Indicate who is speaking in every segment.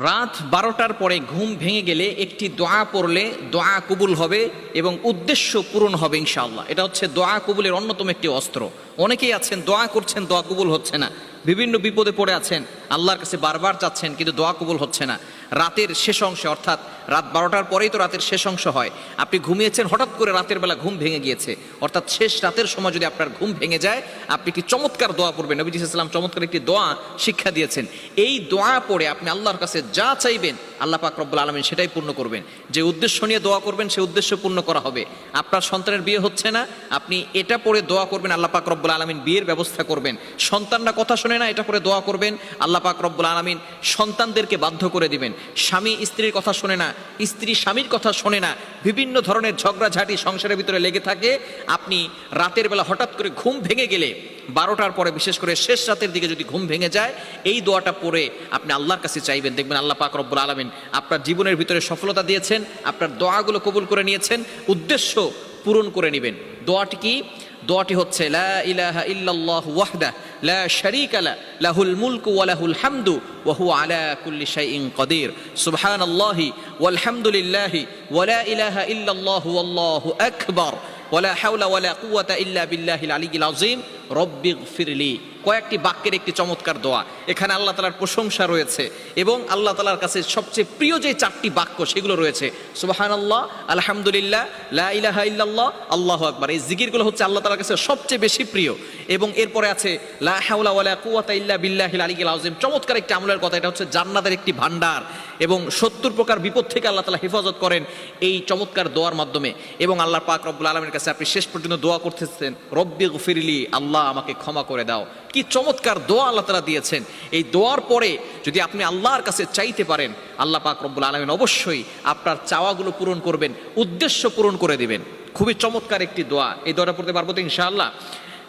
Speaker 1: রাত বারোটার পরে ঘুম ভেঙে গেলে একটি দোয়া পড়লে দোয়া কবুল হবে এবং উদ্দেশ্য পূরণ হবে ইনশাআল্লাহ। এটা হচ্ছে দোয়া কবুলের অন্যতম একটি অস্ত্র। অনেকেই আছেন, দোয়া করছেন, দোয়া কবুল হচ্ছে না। বিভিন্ন বিপদে পড়ে আছেন। আল্লাহর কাছে বারবার চাচ্ছেন, কিন্তু দোয়া কবুল হচ্ছে না। রাতের শেষ অংশে, অর্থাৎ রাত বারোটার পরেই তো রাতের শেষ অংশ হয়। আপনি ঘুমিয়েছেন, হঠাৎ করে রাতের বেলা ঘুম ভেঙে গিয়েছে। অর্থাৎ শেষ রাতের সময় যদি আপনার ঘুম ভেঙে যায়, আপনি কি চমৎকার দোয়া পড়বেন? নবী ইসলাম চমৎকার একটি দোয়া শিক্ষা দিয়েছেন। এই দোয়া পড়ে আপনি আল্লাহর কাছে যা চাইবেন, আল্লাহ পাক রব্বুল আলমিন সেটাই পূর্ণ করবেন। যে উদ্দেশ্য নিয়ে দোয়া করবেন, সে উদ্দেশ্য পূর্ণ করা হবে। আপনার সন্তানের বিয়ে হচ্ছে না, আপনি এটা পড়ে দোয়া করবেন, আল্লাহ পাক রব্বুল আলমিন বিয়ের ব্যবস্থা করবেন। সন্তানরা কথা শোনে না, এটা পড়ে দোয়া করবেন, আল্লাহ পাক রব্বুল আলমিন সন্তানদেরকে বাধ্য করে দিবেন। স্বামী স্ত্রীর কথা শোনে না, স্ত্রী স্বামীর কথা শোনে না, বিভিন্ন ধরনের ঝগড়াঝাটি সংসারের ভিতরে লেগে থাকে। আপনি রাতের বেলা হঠাৎ করে ঘুম ভেঙে গেলে বারোটার পরে বিশেষ করে শেষ রাতের দিকে যদি ঘুম ভেঙে যায়, এই দোয়াটা পড়ে আপনি আল্লাহর কাছে চাইবেন। দেখবেন আল্লাহ পাক রব্বুল আলমিন আপনার জীবনের ভিতরে সফলতা দিয়েছেন, আপনার দোয়াগুলো কবুল করে নিয়েছেন, উদ্দেশ্য পূরণ করে নেবেন। দোয়াটি কি? দোয়াটি হচ্ছে, লা ইলাহা ইল্লাল্লাহ ওয়াহদা, লা শারীকা লা, লাহুল মুলকু ওয়া লাহুল হামদু, ওয়া হুয়া আলা কুল্লি শাইইন কাদির সুবহানাল্লাহি ওয়াল হামদুলিল্লাহি ওয়া লা ইলাহা ইল্লাল্লাহু, ওয়াল্লাহু আকবার ওয়ালা হাওলা ওয়ালা কুওয়াতা ইল্লা বিল্লাহিল আলিয়্যিল আযীম। রব্বিগফিরলি কয়েকটি বাক্যের একটি চমৎকার দোয়া। এখানে আল্লাহ তালার প্রশংসা রয়েছে এবং আল্লাহ তালার কাছে সবচেয়ে প্রিয় যে চারটি বাক্য, সেগুলো রয়েছে সুবাহান আল্লাহ আলহামদুলিল্লাহ, লা ইলাহা ইল্লাল্লাহ, আল্লাহ আকবার। এই জিকিরগুলো হচ্ছে আল্লাহ তালার কাছে সবচেয়ে বেশি প্রিয়। এবং এরপরে আছে ইল্লা চমৎকার একটি আমলের কথা, এটা হচ্ছে জান্নাতের একটি ভান্ডার এবং সত্তর প্রকার বিপদ থেকে আল্লাহ তালা হেফাজত করেন এই চমৎকার দোয়ার মাধ্যমে। এবং আল্লাহ পাক রব্বুল আলমের কাছে আপনি শেষ পর্যন্ত দোয়া করতেছেন, রব্বি গফিরলি, আল্লাহ আমাকে ক্ষমা করে দাও। কি চমৎকার দোয়া আল্লাহ তালা দিয়েছেন। এই দোয়ার পরে যদি আপনি আল্লাহর কাছে চাইতে পারেন, আল্লাহ পাক রব্বুল আলমিন অবশ্যই আপনার চাওয়াগুলো পূরণ করবেন, উদ্দেশ্য পূরণ করে দিবেন। খুবই চমৎকার একটি দোয়া। এই দোয়াটা পড়তে পারব তো ইনশাআল্লাহ?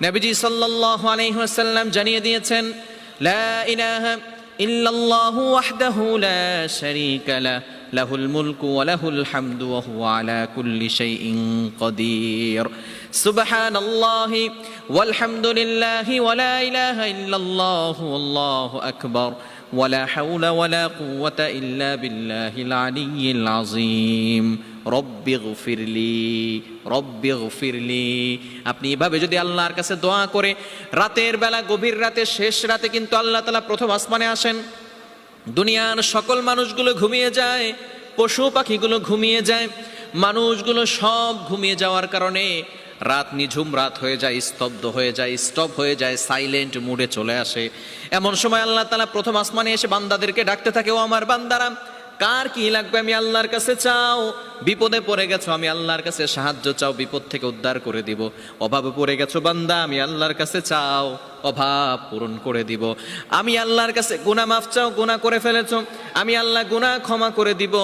Speaker 1: নবীজি সাল্লাল্লাহু আলাইহি জানিয়ে দিয়েছেন, লা ইলাহা ইল্লাল্লাহু ওয়াহদাহু লা শারীকা লা লাহুল মুলকু ওয়া লাহুল হামদু ওয়া হুয়া আলা কুল্লি শাইইন কাদির সুবহানাল্লাহি ওয়াল হামদুলিল্লাহি ওয়া লা ইলাহা ইল্লাল্লাহু আল্লাহু আকবার ولا حول ولا قوة إلا بالله العلي العظيم رب اغفر لي رب اغفر لي আপনি এভাবে যদি আল্লাহর কাছে দোয়া করে রাতের বেলা গভীর রাতে শেষ রাতে কিন্তু আল্লাহ তালা প্রথম আসমানে আসেন দুনিয়ার সকল মানুষগুলো ঘুমিয়ে যায়, পশু পাখিগুলো ঘুমিয়ে যায়, মানুষগুলো সব ঘুমিয়ে যাওয়ার কারণে রাত নিঝুম রাত হয়ে যায়, স্তব্ধ হয়ে যায়, স্টপ হয়ে যায়, সাইলেন্ট মুডে চলে আসে। এমন সময় আল্লাহ তালা প্রথম আসমানে এসে বান্দাদেরকে ডাকতে থাকে, ও আমার বান্দারা কার কি লাগবে আমি আল্লাহর কাছে চাও? বিপদে পড়ে গেছো, আমি আল্লাহর কাছে সাহায্য চাও, বিপদ থেকে উদ্ধার করে দিব। অভাবে পড়ে গেছো বান্দা, আমি আল্লাহর কাছে চাও, অভাব পূরণ করে দিব। আমি আল্লাহর কাছে গুণা মাফ চাও গুণা করে ফেলেছো, আমি আল্লাহ গুণা ক্ষমা করে দিব।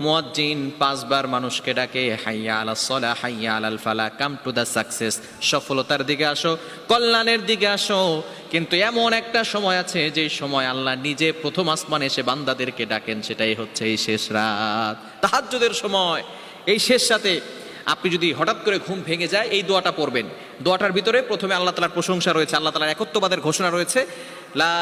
Speaker 1: মুয়াজ্জিন পাঁচবার মানুষকে ডাকে, হাইয়া আলা সলা হাইয়া আলাল ফালা কাম টু দ্য সাকসেস, সফলতার দিকে আসো, কল্যাণের দিকে আসো। কিন্তু এমন একটা সময় আছে যে সময় আল্লাহ নিজে প্রথম আসমানে এসে বান্দাদেরকে ডাকেন, সেটাই হচ্ছে এই শেষ রাত। তাহাজ্জুদের সময়, এই শেষ রাতে আপনি যদি হঠাৎ করে ঘুম ভেঙে যায়, এই দোয়াটা পড়বেন। দোয়াটার ভিতরে প্রথমে আল্লাহ তালার প্রশংসা রয়েছে, আল্লাহ তালার একত্ববাদের ঘোষণা রয়েছে, লা